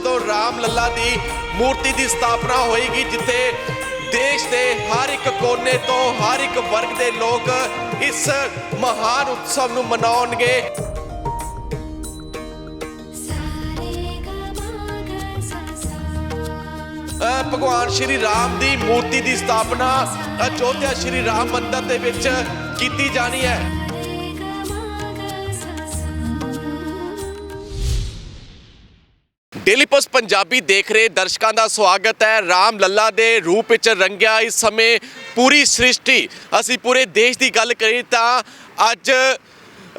ਜਦੋਂ ਰਾਮ ਲੱਲਾ ਦੀ ਮੂਰਤੀ ਦੀ ਸਥਾਪਨਾ ਹੋਏਗੀ, ਜਿੱਥੇ ਦੇਸ਼ ਦੇ ਹਰ ਇੱਕ ਕੋਨੇ ਤੋਂ ਹਰ ਇੱਕ ਵਰਗ ਦੇ ਲੋਕ ਇਸ ਮਹਾਨ ਉਤਸਵ ਨੂੰ ਮਨਾਉਣਗੇ। ਭਗਵਾਨ ਸ਼੍ਰੀ ਰਾਮ ਦੀ ਮੂਰਤੀ ਦੀ ਸਥਾਪਨਾ ਅਯੋਧਿਆ ਸ਼੍ਰੀ ਰਾਮ ਮੰਦਿਰ ਦੇ ਵਿੱਚ ਕੀਤੀ ਜਾਣੀ ਹੈ। ਡੇਲੀ ਪੋਸਟ ਪੰਜਾਬੀ ਦੇਖ ਰਹੇ ਦਰਸ਼ਕਾਂ ਦਾ ਸਵਾਗਤ ਹੈ। ਰਾਮ ਲੱਲਾ ਦੇ ਰੂਪ ਵਿੱਚ ਰੰਗਿਆ ਇਸ ਸਮੇਂ ਪੂਰੀ ਸ੍ਰਿਸ਼ਟੀ। ਅਸੀਂ ਪੂਰੇ ਦੇਸ਼ ਦੀ ਗੱਲ ਕਰੀਏ ਤਾਂ ਅੱਜ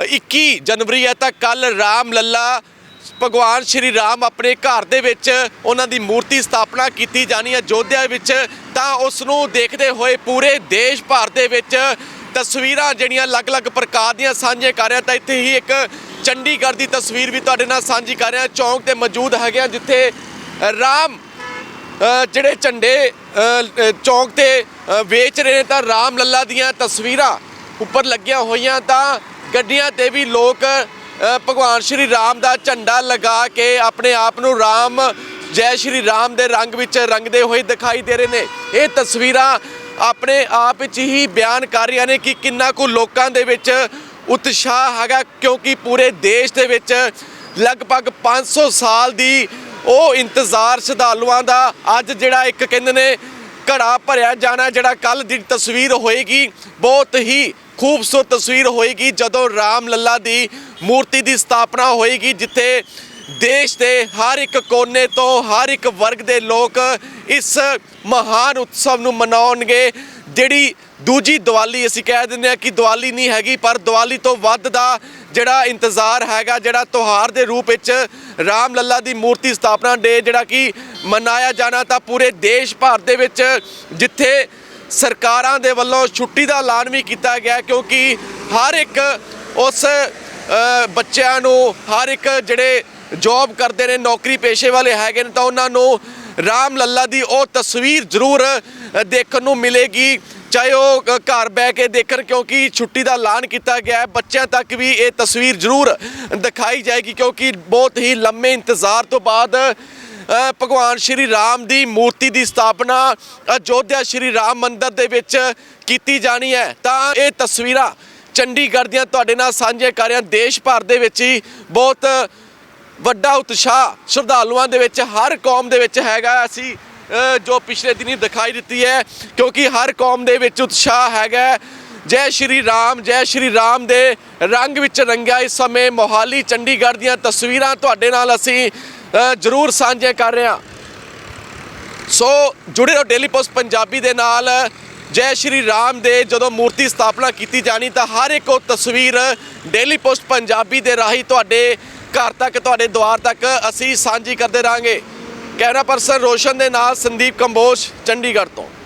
21 ਜਨਵਰੀ ਹੈ ਤਾਂ ਕੱਲ ਰਾਮ ਲੱਲਾ, ਭਗਵਾਨ ਸ਼੍ਰੀ ਰਾਮ ਆਪਣੇ ਘਰ ਦੇ ਵਿੱਚ ਉਹਨਾਂ ਦੀ ਮੂਰਤੀ ਸਥਾਪਨਾ ਕੀਤੀ ਜਾਣੀ ਹੈ। ਜੋਧਿਆ ਵਿੱਚ ਤਾਂ ਉਸ ਨੂੰ ਦੇਖਦੇ ਹੋਏ ਪੂਰੇ ਦੇਸ਼ ਭਰ ਦੇ ਵਿੱਚ ਤਸਵੀਰਾਂ ਜਿਹੜੀਆਂ ਅਲੱਗ-ਅਲੱਗ ਪ੍ਰਕਾਰ ਦੀਆਂ ਸਾਂਝੇ ਕਰ ਰਿਹਾ ਤਾਂ ਇੱਥੇ ਹੀ ਇੱਕ ਚੰਡੀਗੜ੍ਹ ਦੀ ਤਸਵੀਰ ਵੀ ਤੁਹਾਡੇ ਨਾਲ ਸਾਂਝੀ ਕਰ ਰਿਹਾ। ਚੌਂਕ ਤੇ ਮੌਜੂਦ ਹੈਗੇ ਆ ਜਿੱਥੇ ਰਾਮ ਜਿਹੜੇ ਝੰਡੇ ਚੌਂਕ ਤੇ ਵੇਚ ਰਹੇ ਨੇ ਤਾਂ ਰਾਮ ਲੱਲਾ ਦੀਆਂ ਤਸਵੀਰਾਂ ਉੱਪਰ ਲੱਗੀਆਂ ਹੋਈਆਂ ਤਾਂ ਗੱਡੀਆਂ ਤੇ ਵੀ ਲੋਕ ਭਗਵਾਨ ਸ਼੍ਰੀ ਰਾਮ ਦਾ ਝੰਡਾ ਲਗਾ ਕੇ ਆਪਣੇ ਆਪ ਨੂੰ ਰਾਮ, ਜੈ ਸ਼੍ਰੀ ਰਾਮ ਦੇ ਰੰਗ ਵਿੱਚ ਰੰਗਦੇ ਹੋਏ ਦਿਖਾਈ ਦੇ ਰਹੇ ਨੇ। ਇਹ ਤਸਵੀਰਾਂ ਆਪਣੇ ਆਪ ਵਿੱਚ ਹੀ ਬਿਆਨ ਕਰ ਰਹੀਆਂ ਨੇ ਕਿ ਕਿੰਨਾ ਕੁ ਲੋਕਾਂ ਦੇ ਵਿੱਚ ਉਤਸ਼ਾਹ ਹੈਗਾ ਕਿਉਂਕਿ ਪੂਰੇ ਦੇਸ਼ ਦੇ ਵਿੱਚ ਲਗਭਗ 500 ਸਾਲ ਦੀ ਉਹ ਇੰਤਜ਼ਾਰ ਸ਼ਰਧਾਲੂਆਂ ਦਾ ਅੱਜ ਜਿਹੜਾ ਇੱਕ ਕਹਿੰਦੇ ਨੇ ਘੜਾ ਭਰਿਆ ਜਾਣਾ ਜਿਹੜਾ ਕੱਲ ਦੀ ਤਸਵੀਰ ਹੋਏਗੀ। ਬਹੁਤ ਹੀ ਖੂਬਸੂਰਤ ਤਸਵੀਰ ਹੋਏਗੀ ਜਦੋਂ ਰਾਮ ਲੱਲਾ ਦੀ ਮੂਰਤੀ ਦੀ ਸਥਾਪਨਾ ਹੋਏਗੀ, ਜਿੱਥੇ ਦੇਸ਼ ਦੇ ਹਰ ਇੱਕ ਕੋਨੇ ਤੋਂ ਹਰ ਇੱਕ ਵਰਗ ਦੇ ਲੋਕ ਇਸ ਮਹਾਨ ਉਤਸਵ ਨੂੰ ਮਨਾਉਣਗੇ। ਜਿਹੜੀ ਦੂਜੀ ਦੀਵਾਲੀ ਅਸੀਂ ਕਹਿ ਦਿੰਦੇ ਆ ਕਿ ਦੀਵਾਲੀ ਨਹੀਂ ਹੈਗੀ, ਪਰ ਦੀਵਾਲੀ ਤੋਂ ਵੱਧ ਦਾ ਜਿਹੜਾ ਇੰਤਜ਼ਾਰ ਹੈਗਾ, ਜਿਹੜਾ ਤਿਉਹਾਰ ਦੇ ਰੂਪ ਵਿੱਚ ਰਾਮ ਲੱਲਾ ਦੀ ਮੂਰਤੀ ਸਥਾਪਨਾ ਡੇ ਜਿਹੜਾ ਕਿ ਮਨਾਇਆ ਜਾਣਾ ਤਾਂ ਪੂਰੇ ਦੇਸ਼ ਭਰ ਦੇ ਵਿੱਚ ਜਿੱਥੇ ਸਰਕਾਰਾਂ ਦੇ ਵੱਲੋਂ ਛੁੱਟੀ ਦਾ ਐਲਾਨ ਵੀ ਕੀਤਾ ਗਿਆ ਕਿਉਂਕਿ ਹਰ ਇੱਕ ਉਸ ਬੱਚਿਆਂ ਨੂੰ, ਹਰ ਇੱਕ ਜਿਹੜੇ ਜੌਬ ਕਰਦੇ ਨੇ, ਨੌਕਰੀ ਪੇਸ਼ੇ ਵਾਲੇ ਹੈਗੇ ਨੇ, ਤਾਂ ਉਹਨਾਂ ਨੂੰ ਰਾਮ ਲੱਲਾ ਦੀ ਉਹ ਤਸਵੀਰ ਜ਼ਰੂਰ ਦੇਖਣ ਨੂੰ ਮਿਲੇਗੀ। ਚਾਹੇ ਉਹ ਘਰ ਬਹਿ ਕੇ ਦੇਖਣ, ਕਿਉਂਕਿ ਛੁੱਟੀ ਦਾ ਐਲਾਨ ਕੀਤਾ ਗਿਆ ਹੈ, ਬੱਚਿਆਂ ਤੱਕ ਵੀ ਇਹ ਤਸਵੀਰ ਜ਼ਰੂਰ ਦਿਖਾਈ ਜਾਏਗੀ, ਕਿਉਂਕਿ ਬਹੁਤ ਹੀ ਲੰਮੇ ਇੰਤਜ਼ਾਰ ਤੋਂ ਬਾਅਦ ਭਗਵਾਨ ਸ਼੍ਰੀ ਰਾਮ ਦੀ ਮੂਰਤੀ ਦੀ ਸਥਾਪਨਾ, ਅਯੋਧਿਆ ਸ਼੍ਰੀ ਰਾਮ ਮੰਦਿਰ ਦੇ ਵਿੱਚ ਕੀਤੀ ਜਾਣੀ ਹੈ। ਤਾਂ ਇਹ ਤਸਵੀਰਾਂ ਚੰਡੀਗੜ੍ਹ ਦੀਆਂ ਤੁਹਾਡੇ ਨਾਲ ਸਾਂਝੇ ਕਰ ਰਿਹਾ, ਦੇਸ਼ ਭਰ ਦੇ ਵਿੱਚ ਹੀ ਬਹੁਤ ਵੱਡਾ ਉਤਸ਼ਾਹ ਸ਼ਰਧਾਲੂਆਂ ਦੇ ਵਿੱਚ, ਹਰ ਕੌਮ ਦੇ ਵਿੱਚ ਹੈਗਾ ਅਸੀਂ ਜੋ ਪਿਛਲੇ ਦਿਨੀ ਦਿਖਾਈ ਦਿੱਤੀ ਹੈ, ਕਿਉਂਕਿ ਹਰ ਕੌਮ ਦੇ ਵਿੱਚ ਉਤਸ਼ਾਹ ਹੈਗਾ ਜੈ ਸ਼੍ਰੀ ਰਾਮ, ਜੈ ਸ਼੍ਰੀ ਰਾਮ ਦੇ ਰੰਗ ਵਿੱਚ ਰੰਗਿਆ ਇਸ ਸਮੇਂ ਮੋਹਾਲੀ, ਚੰਡੀਗੜ੍ਹ ਦੀਆਂ ਤਸਵੀਰਾਂ ਤੁਹਾਡੇ ਨਾਲ ਅਸੀਂ ਜ਼ਰੂਰ ਸਾਂਝੇ ਕਰ ਰਹੇ ਹਾਂ। ਸੋ ਜੁੜੇ ਰਹੋ ਡੇਲੀ ਪੋਸਟ ਪੰਜਾਬੀ ਦੇ ਨਾਲ। ਜੈ ਸ਼੍ਰੀ ਰਾਮ ਦੇ ਜਦੋਂ ਮੂਰਤੀ ਸਥਾਪਨਾ ਕੀਤੀ ਜਾਣੀ ਤਾਂ ਹਰ ਇੱਕ ਉਹ ਤਸਵੀਰ ਡੇਲੀ ਪੋਸਟ ਪੰਜਾਬੀ ਦੇ ਰਾਹੀਂ ਤੁਹਾਡੇ ਘਰ ਤੱਕ, ਤੁਹਾਡੇ ਦੁਆਰ ਤੱਕ ਅਸੀਂ ਸਾਂਝੀ ਕਰਦੇ ਰਾਂਗੇ ਕੈਮਰਾ ਪਰਸਨ ਰੋਸ਼ਨ ਦੇ ਨਾਲ ਸੰਦੀਪ ਕੰਬੋਜ, ਚੰਡੀਗੜ੍ਹ ਤੋਂ।